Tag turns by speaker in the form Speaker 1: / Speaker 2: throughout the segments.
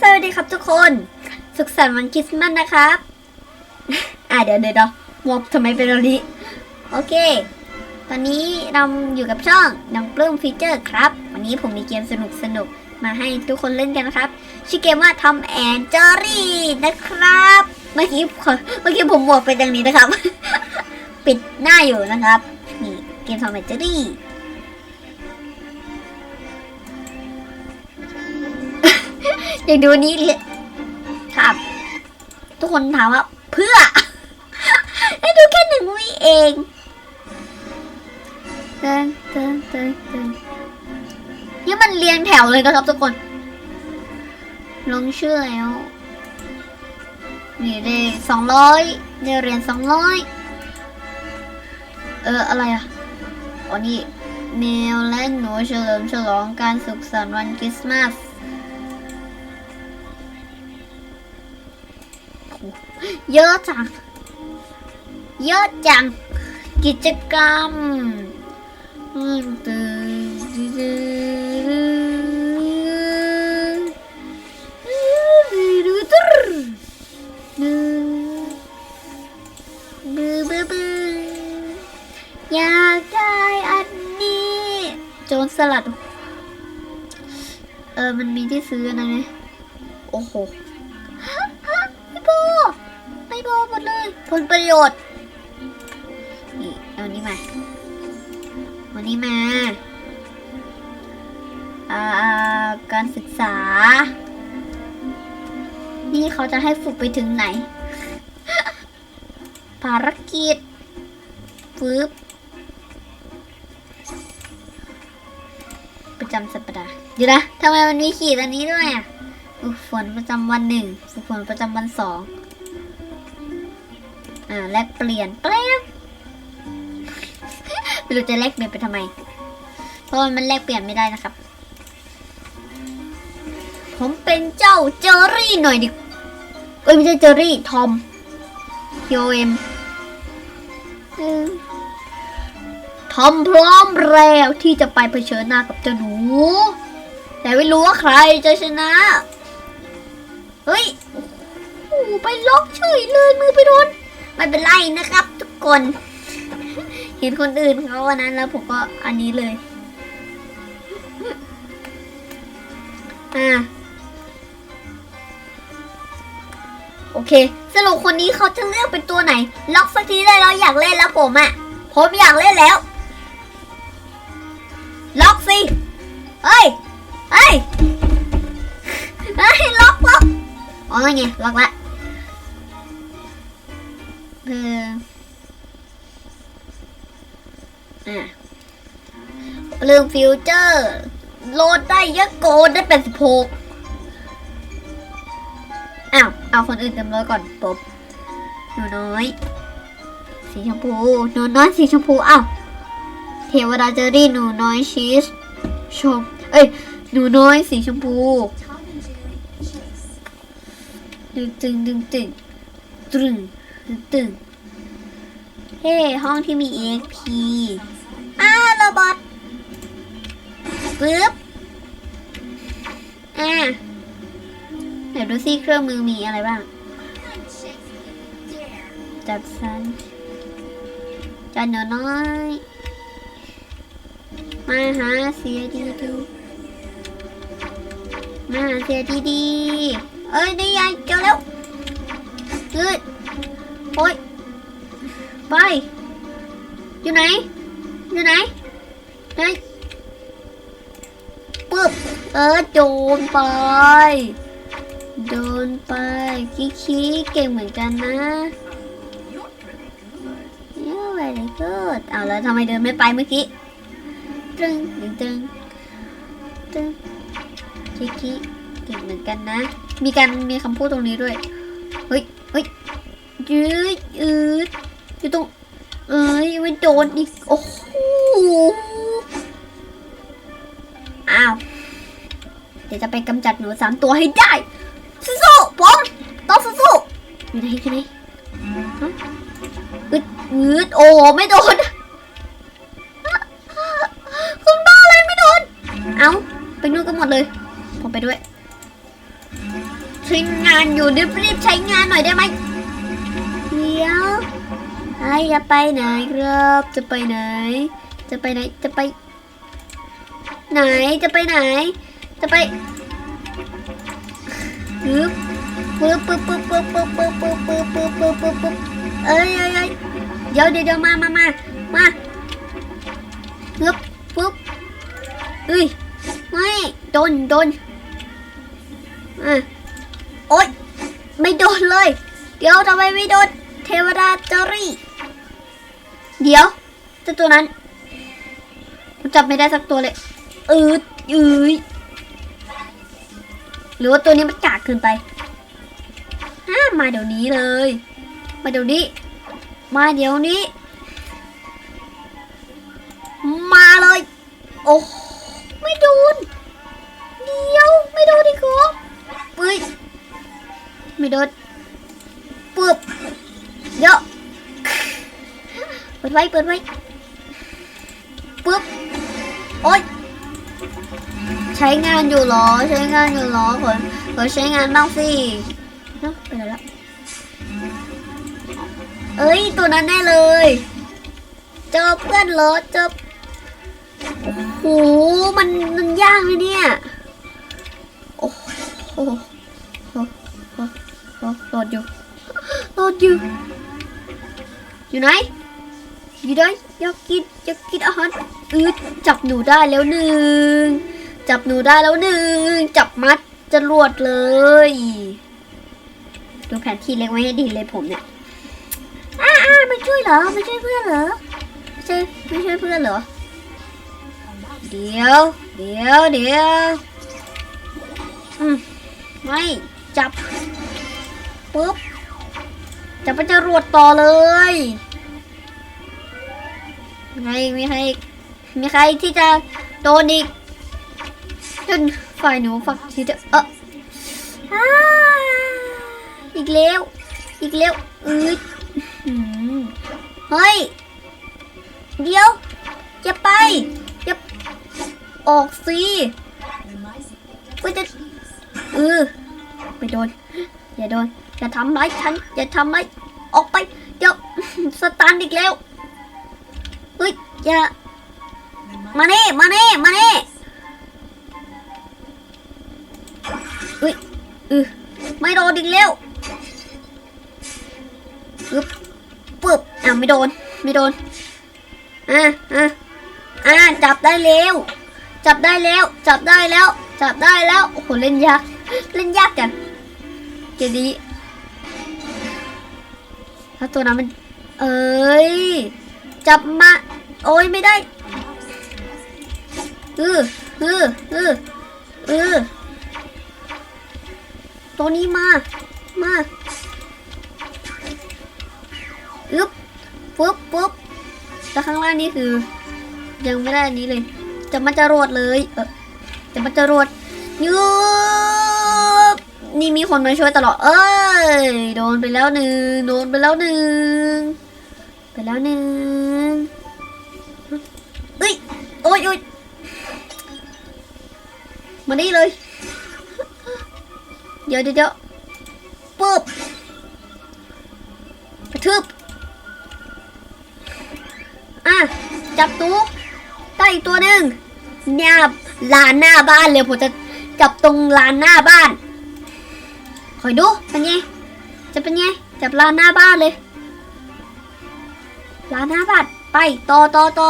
Speaker 1: สวัสดีครับทุกคน สุขสันต์วันคริสต์มาสนะครับ อ่าเดี๋ยวเดี๋ยวเดี๋ยวมอบทำไมเป็นแบบนี้ โอเค ตอนนี้เราอยู่กับช่องดังปลื้มฟีเจอร์ครับ วันนี้ผมมีเกมสนุกสนุกๆมาให้ทุกคนเล่นกันนะครับ ชื่อเกมว่าทอมแอนเจอรี่นะครับ เมื่อกี้เมื่อกี้ผมบวกไปดังนี้นะครับ ปิดหน้าอยู่นะครับ นี่เกมทอมแอนเจอรี่ อย่ากดูนี้เลยครับทุกคนถามว่า เพื่อให้ดูแค่หนึ่งวิเองเตินเตินเตินเตินนี่มันเรียงแถวเลยนะครับทุกคน ลงชื่อแล้ว นี่ได้สองร้อยได้เหรียญสองร้อยเออ อะไรอะอ๋อนี่แมวและหนูเฉลิมฉลองการสุขสันต์วันคริสต์มาส เยอะจัง เยอะจัง กิจกรรมอืมตื่นบื้อบื้อบื้ออยากได้อันนี้ โจรสลัด เออ มันมีที่ซื้อนะเนี่ยโอ้โห ผลประโยชน์ นี่เอานี้มาวันนี้มาอ่การศึกษา นี่เขาจะให้ฝึกไปถึงไหน ภารกิจฟืบประจำสัปดาห์เดี๋ยวนะทำไมมันมีขีดอันนี้ด้วยอะ ฝึกฝนประจำวันหนึ่งฝึกฝนประจำวันสอง อ่าแลกเปลี่ยนแป๊บไม่รู้จะแลกเปลี่ยนไปทำไม เพราะว่ามันแลกเปลี่ยนไม่ได้นะครับ ผมเป็นเจ้าเจอรี่หน่อยดิเอ้ยไม่ใช่เจอรี่ทอมโยเอ็มทอมพร้อมแล้วที่จะไปเผชิญหน้ากับเจ้าหนู แต่ไม่รู้ว่าใครจะชนะ เฮ้ย โอ้ไปล็อกเฉยเลยมือไปโดน ไม่เป็นไรนะครับ ทุกคน เห็นคนอื่นเขาวันนั้นแล้วผมก็อันนี้เลย อ่า โอเค สรุปคนนี้เขาจะเลือกเป็นตัวไหน ล็อกสักทีได้แล้วอยากเล่นแล้วผมอะผมอยากเล่นแล้ว ล็อกสิเฮ้ยเฮ้ยเฮ้ยล็อกล็อกอ๋อไงล็อกละ เอออะลืมฟิวเจอร์โหลดได้เยอะโกนได้เป็นสิบหกอ้าว เอาคนอื่นเต็มร้อยก่อนปุ๊บหนูน้อย สีชมพูหนูน้อยสีชมพูอ้าวเทวดาเจอรี่หนูน้อยชีสชม เอ้ย หนูน้อยสีชมพูตึงตึงตึงตึงตึง ตึงเฮ้ห้องที่มี EXP อ้าโรบอทปึ๊บ อ่าเดี๋ยวดูซิเครื่องมือมีอะไรบ้าง จัดสันจันหนูน้อย มาหาเสียดีดูมาหาเสียดีดี เอ้ยได้ยายเจอแล้วยืด โอ้ยไปอยู่ไหน อยู่ไหนไหนปึ๊บ เออโดนไป โดนไปคิคิเก่งเหมือนกันนะเย้ very good เอาแล้วทำไมเดินไม่ไปเมื่อกี้ตึงตึงตึงตึงคิคิเก่งเหมือนกันนะ มีการมีคำพูดตรงนี้ด้วย ยืดยืดอยู่ตรงเอ้ยไม่โดนอีกโอ้โหอ้าว เดี๋ยวจะไปกำจัดหนูสามตัวให้ได้ สู้ๆผมต้องสู้ๆอยู่ไหนอยู่ไหนอึดอึดโอ้ไม่โดนคุณบ้าอะไรไม่โดน เอาไปนู่นกันหมดเลย ผมไปด้วยใช้งานอยู่รีบๆใช้งานหน่อยได้ไหม ดี๋ยวไอ้จะไปไหนครับ จะไปไหน จะไปไหน จะไป ไหน จะไปไหน จะไปปึ๊บปึ๊บปึ๊บปึ๊บปึ๊บปึ๊บปึ๊บปึ๊บปึ๊บปึ๊บปึ๊บปึ๊บปึ๊บเอ้ยเอ้ยเอ้ยเดี๋ยวเดี๋ยวเดี๋ยวมามามามาปึ๊บปึ๊บเอ้ยไม่โดนโดนอะโอ๊ยไม่โดนเลย เดี๋ยวทำไมไม่โดน เทวดาจอรี่ เดี๋ยวเจ้าตัวนั้นจับไม่ได้สักตัวเลย อืดอืยหรือว่าตัวนี้มันกากเกินไปห้ามมาเดี๋ยวนี้เลย มาเดี๋ยวนี้ มาเดี๋ยวนี้ มาเลย โอ้ไม่โดน เดี๋ยว ไม่โดนดิครับเฮ้ย ไม่โดน ไว้เปิดไว้ปึ๊บโอ๊ยใช้งานอยู่หรอ ใช้งานอยู่หรอขอขอใช้งานบ้างสิเอ้าไปไหนแล้วเอ้ยตัวนั้นแน่เลยเจอเพื่อนเหรอเจอโอ้โหมันมันยากไหมเนี่ยโอ้โหโอ้โหโอ้โหโอ้โหโหลดอยู่โหลดอยู่อยู่ไหน ยู่ไหนอยากกินอยากกินอาหารอืดจับหนูได้แล้วหนึ่งจับหนูได้แล้วหนึ่งจับมัดจรวดเลย ดูแผนที่เล็กไว้ให้ดีเลยผมเนี่ยอ้าอ้าไม่ช่วยเหรอไม่ช่วยเพื่อนเหรอไม่ใช่ไม่ช่วยเพื่อนเหรอเดี๋ยว เดี๋ยวเดี๋ยวอืมไม่จับปุ๊บจับไปจรวดต่อเลย มีใครมีใครมีใครที่จะโดนอีกจนฝ่ายหนูฝักที่จะเอออีกแล้ว อีกแล้วอืดเฮ้ย เดี๋ยว อย่าไป อย่า ออกสิก็จะเออไม่โดน อย่าโดน อย่าทำร้ายฉัน อย่าทำร้ายออกไป เดี๋ยว สตันอีกแล้ว ฮ้ยอย่ามาเน่มาเน่มาเน่เฮ้ยเออไม่โดนอีกแล้วปึ๊บปึ๊บอะไม่โดนไม่โดนอะอะอะจับได้แล้วจับได้แล้ว จับได้แล้ว จับได้แล้วโอ้โหเล่นยากเล่นยากจังเจดีถ้าตัวนั้นมัน เอ้ย จับมา โอ้ยไม่ได้เออเออเออเออตัวนี้มา มาอึ๊บปุ๊บปุ๊บแล้วข้างล่างนี่คือ ยังไม่ได้อันนี้เลย จะมาจรวดเลย เออจะมาจรวดยืบนี่มีคนมาช่วยตลอด เอ้ย โดนไปแล้วหนึ่ง โดนไปแล้วหนึ่ง ไปแล้วหนึ่ง ยโอ้ยมานี่เลยเดี๋ยวเดี๋ยวเดี๋ยวปุ๊บกระทืบอะ จับตู้ได้อีกตัวหนึ่งเนี่ยลานหน้าบ้านเลยผมจะจับตรงลานหน้าบ้าน คอยดูเป็นไง จะเป็นไง จับลานหน้าบ้านเลย ลานหน้าบ้าน ไป ต่อต่อต่อ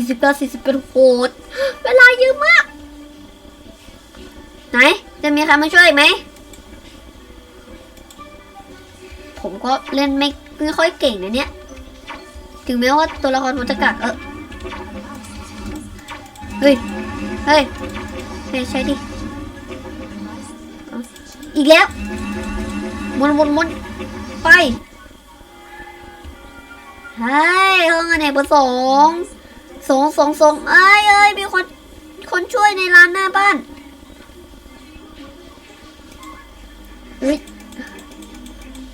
Speaker 1: สี่สิบเก้าสี่สิบเป็นโหดเวลาเยอะมาก ไหน จะมีใครมาช่วยอีกไหม ผมก็เล่นไม่ไม่ค่อยเก่งนะเนี่ย ถึงแม้ว่าตัวละครผมจะกักเออเฮ้ย เฮ้ยเฮ้ยใช่ดิ อีกแล้วมุนมุนมุนไปเฮ้ยห้องอเนกประสง สงสงสงเอ้ยเอ้ยมีคนคนช่วยในร้านหน้าบ้านเฮ้ย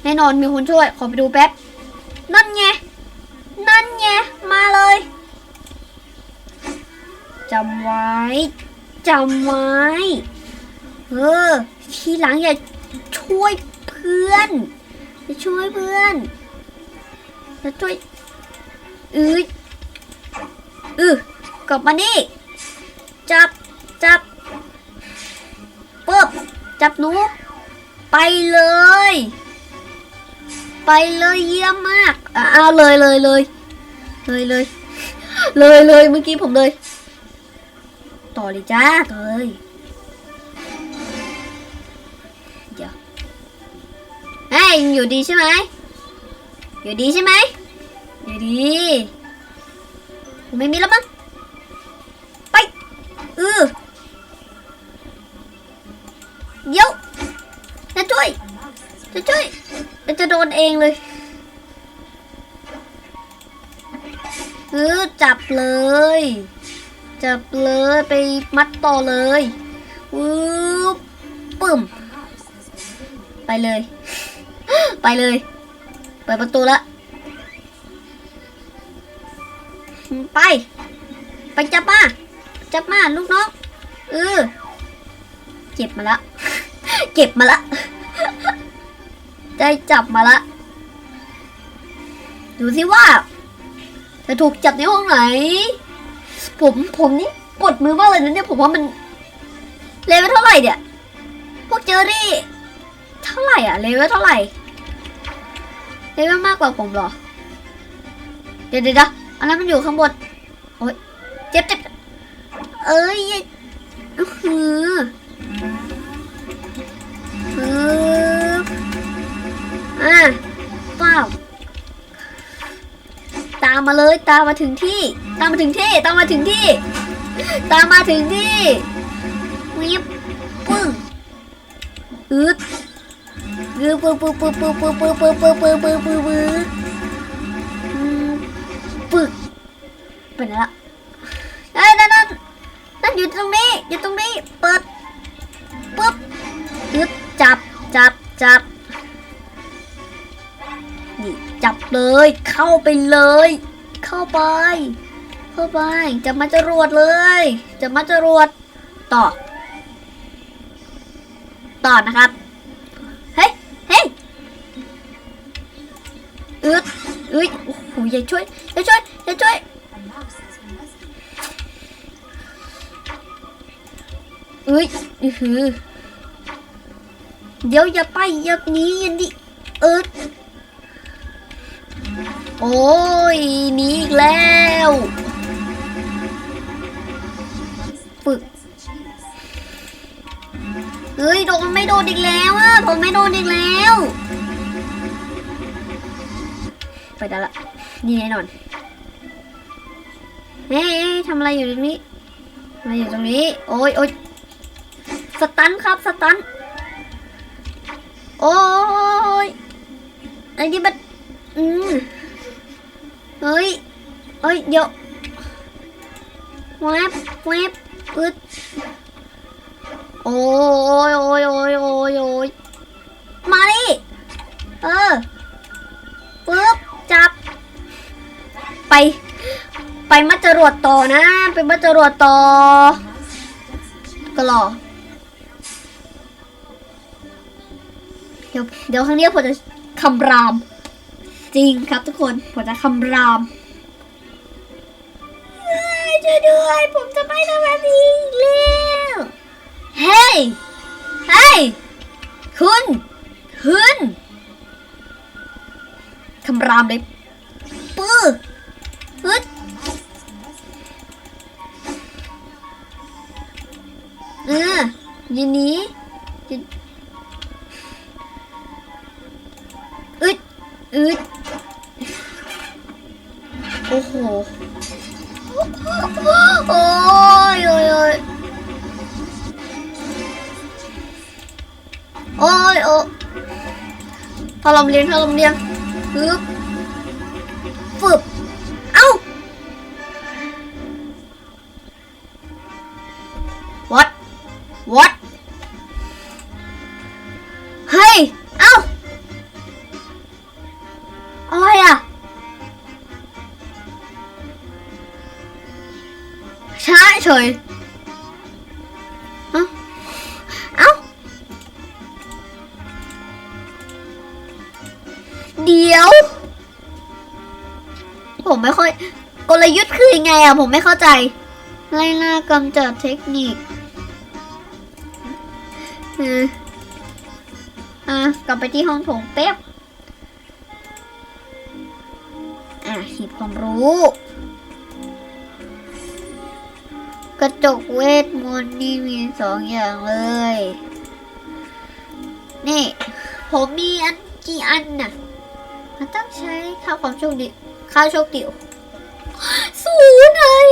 Speaker 1: แน่นอนมีคนช่วย ขอไปดูแป๊บ นั่นไง นั่นไง มาเลยจำไว้จำไว้ เออ ทีหลังอย่าช่วยเพื่อนอย่าช่วยเพื่อนอย่าช่วยอือ อือกลับมานี่จับจับปึ๊บจับหนู ไปเลย ไปเลยเยี่ยมมากอะเอาเลยเลยเลยเลยเลยเลยเลยเมื่อกี้ผมเลย ต่อเลยจ้าต่อเลยเดี๋ยวเฮ้ยอยู่ดีใช่ไหมอยู่ดีใช่ไหมอยู่ดี ไม่มีแล้วมั้งไปเออเดี๋ยวจะช่วยจะช่วยจะโดนเองเลยเออจับเลย จับเลยไปมัดต่อเลยวืบปึ่ม ไปเลย ไปเลย เปิดประตูละ ไป ไปจับมา จับมาลูกน้องเออเก็บมาละ เก็บมาละ ได้จับมาละ ดูสิว่า จะถูกจับในห้องไหน ผมผมนี่ปวดมือมากเลยนะเนี่ยผมว่ามันเลเวลเท่าไหร่เนี่ยพวกเจอรี่ เท่าไหร่อะเลเวลเท่าไหร่เลเวลมากกว่าผมหรอ เดี๋ยวเดี๋ยว อันนั้นมันอยู่ข้างบน โอ๊ยเจ็บเจ็บเอ้ยอื้อหืออะเปล่าตามมาเลยตามมาถึงที่ ตามมาถึงที่ ตามมาถึงที่ ตามมาถึงที่วิบปึ้งอึดกึบปึ๊บปึ๊บปึ๊บปึ๊บปึ๊บปึ๊บปึ๊บปึ๊บปึ๊บปึ๊บปึ๊บปึ๊บอืม ปึกไปไหนละเอ้ยนั่นนั่นนั่นอยู่ตรงนี้อยู่ตรงนี้เปิดปึ๊บอึดจับจับจับนี่จับเลย เข้าไปเลย เข้าไป เข้าไปจะมาจรวดเลยจะมาจรวดต่อ ต่อนะครับเฮ้ยเฮ้ยอึดอึดโอ้โห อย่าช่วยอย่าช่วยอย่าช่วยอึดอือหือเดี๋ยวอย่าไปอย่าหนีอย่าหนีอึดโอ้ยหนีอีกแล้วฝึกเฮ้ยโดนไม่โดนอีกแล้วอะผมไม่โดนอีกแล้ว ไปได้ละ นี่แน่นอนเฮ้ยทำอะไรอยู่ตรงนี้ทำอะไรอยู่ตรงนี้ โอ้ยโอ้ยสตันครับสตันโอ้ยไอ้นี่มันอืมเฮ้ยเฮ้ยเดี๋ยวแวบแวบอึดโอ้ยโอ้ยโอ้ยโอ้ยโอ้ยมาดิ ไปไปมัดจรวดต่อนะ ไปมัดจรวดต่อ ก็รอ เดี๋ยวเดี๋ยวครั้งนี้ผมจะคำราม จริงครับทุกคนผมจะคำรามเอ้ยช่วยด้วย ผมจะไม่ทำแบบนี้อีกแล้วเฮ้ยเฮ้ยคุณ คุณคำรามเลย ยินนี้ยินอึดอึดโอ้โห โอ้ยโอ้ยโอ้ยโอ้ยโอ้พอลมเรียนพอลมเรียน เฉยเอ้า เดี๋ยว ผมไม่ค่อย กลยุทธ์คือยังไงอะผมไม่เข้าใจ ไล่ล่ากำจัดเทคนิคอะกลับไปที่ห้องผงเป๊ะอะหิบความรู้ กระจกเวทมนต์นี่มีสองอย่างเลย นี่ ผมมีอันกี่อันน่ะ มันต้องใช้ค่าความโชคดี ค่าโชคดีศูนย์เลย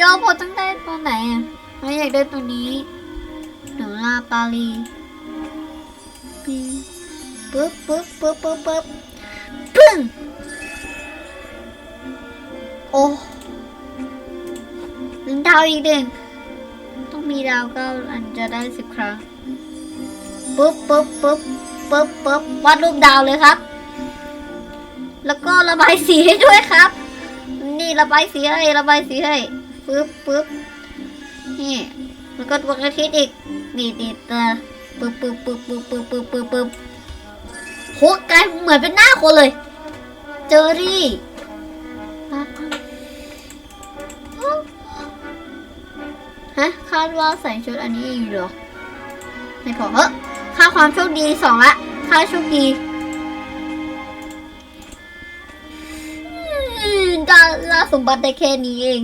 Speaker 1: ยอมพอต้องได้ตัวไหนอะไม่อยากได้ตัวนี้หนูลาปาลีนี่ปึ๊บปึ๊บปึ๊บปึ๊บปึ๊บปึ้งโอ้ หนึ่งดาวอีกหนึ่งต้องมีดาวก้าอันจะได้สิบครั้งปึ๊บปึ๊บปึ๊บปึ๊บปึ๊บวาดรูปดาวเลยครับ แล้วก็ระบายสีให้ด้วยครับ นี่ระบายสีให้ระบายสีให้ปึ๊บปึ๊บนี่แล้วก็ดวงอาทิตย์อีกนี่นี่ตาปึ๊บปึ๊บปึ๊บปึ๊บปึ๊บปึ๊บปึ๊บปึ๊บโหกลายเหมือนเป็นหน้าคนเลย เจอรี่ ฮะคาดว่าใส่ชุดอันนี้อยู่หรอไม่พอเฮ้ค่าความโชคดีสองละ ค่าโชคดีได้ล่าสมบัติได้แค่นี้เอง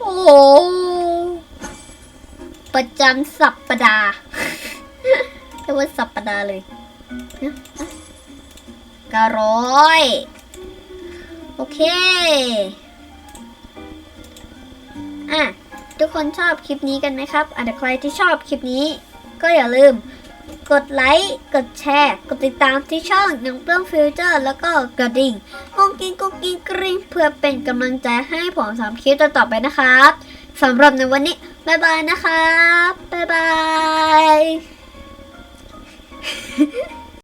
Speaker 1: โอ้ประจำสัปปดาห์เรียกว่าสัปปดาห์เลยก้าร้อย โอเค อะทุกคนชอบคลิปนี้กันไหมครับอะแต่ใครที่ชอบคลิปนี้ ก็อย่าลืมกดไลค์ กดแชร์ กดติดตามที่ช่องนังเปื้องฟิวเจอร์แล้วก็กระดิ่งกุ้งกิ้งกุ้งกิ้งกริ๊งเพื่อเป็นกำลังใจให้ผมสามคลิปต่อไปนะครับสำหรับในวันนี้ บ๊ายบายนะครับ บ๊ายบาย